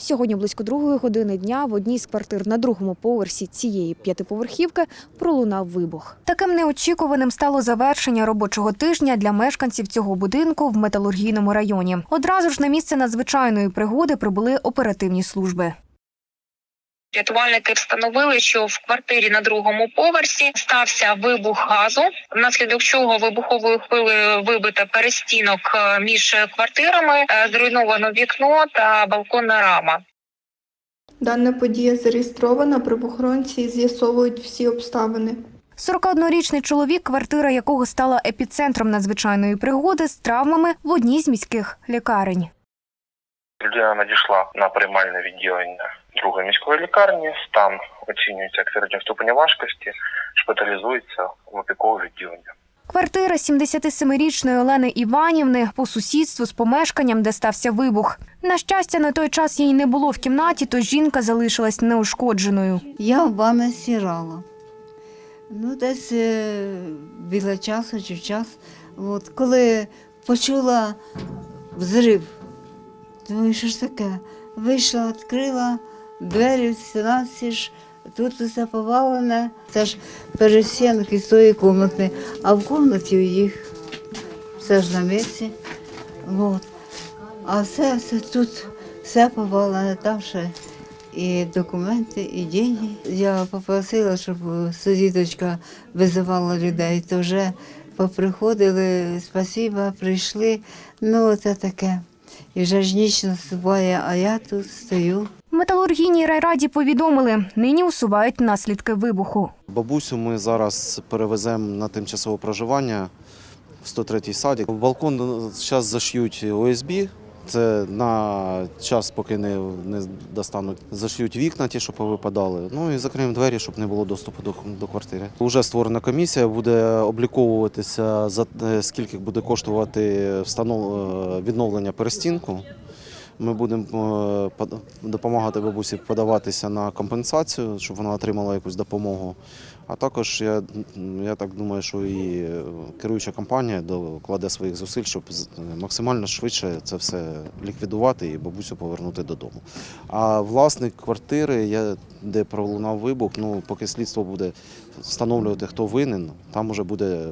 Сьогодні близько другої години дня в одній з квартир на другому поверсі цієї п'ятиповерхівки пролунав вибух. Таким неочікуваним стало завершення робочого тижня для мешканців цього будинку в металургійному районі. Одразу ж на місце надзвичайної пригоди прибули оперативні служби. Рятувальники встановили, що в квартирі на другому поверсі стався вибух газу, внаслідок чого вибуховою хвилею вибито перестінок е, між квартирами, е, зруйновано вікно та балконна рама. Дана подія зареєстрована, правоохоронці з'ясовують всі обставини. 41-річний чоловік, квартира якого стала епіцентром надзвичайної пригоди з травмами в одній з міських лікарень. Людина надійшла на приймальне відділення другої міської лікарні. Стан оцінюється як середнього ступеня важкості, шпиталізується в опікове відділення. Квартира 77-річної Олени Іванівни по сусідству з помешканням, де стався вибух. На щастя, на той час її не було в кімнаті, тож жінка залишилась неушкодженою. Я в ванной стирала. Ну, десь е, біля часу чи в час. От, коли почула взрив, думаю, що ж таке? Вийшла, відкрила двері, стіна тут усе повалене. Це ж перестінки з тої кімнати, а в кімнаті у їх все ж на місці. От. А все, все тут все повалене, там ще і документи, і деньги. Я попросила, щоб сусідочка визивала людей, то вже поприходили, спасіба, прийшли. Ну, це таке. І вже ж ніч наступає, а я тут стою. В металургійній райраді повідомили, нині усувають наслідки вибуху. Бабусю ми зараз перевеземо на тимчасове проживання в 103-й садик. Балкон зараз заш'ють ОСБ. Це на час, поки не, не достануть. Зашьють вікна, ті, що повипадали. Ну і закриємо двері, щоб не було доступу до, до квартири. Уже створена комісія, буде обліковуватися за е, скільки буде коштувати встанов... е, відновлення перестінку. Ми будемо е, допомагати бабусі подаватися на компенсацію, щоб вона отримала якусь допомогу. А також я, я так думаю, що і е, керуюча компанія докладе своїх зусиль, щоб максимально швидше це все ліквідувати і бабусю повернути додому. А власник квартири, я, де пролунав вибух, ну поки слідство буде встановлювати, хто винен, там уже буде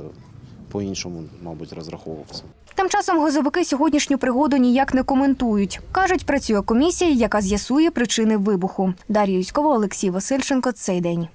по-іншому, мабуть, розраховувався. Тим часом газовики сьогоднішню пригоду ніяк не коментують. Кажуть, працює комісія, яка з'ясує причини вибуху. Дар'я Юськова, Олексій Васильченко. Цей день.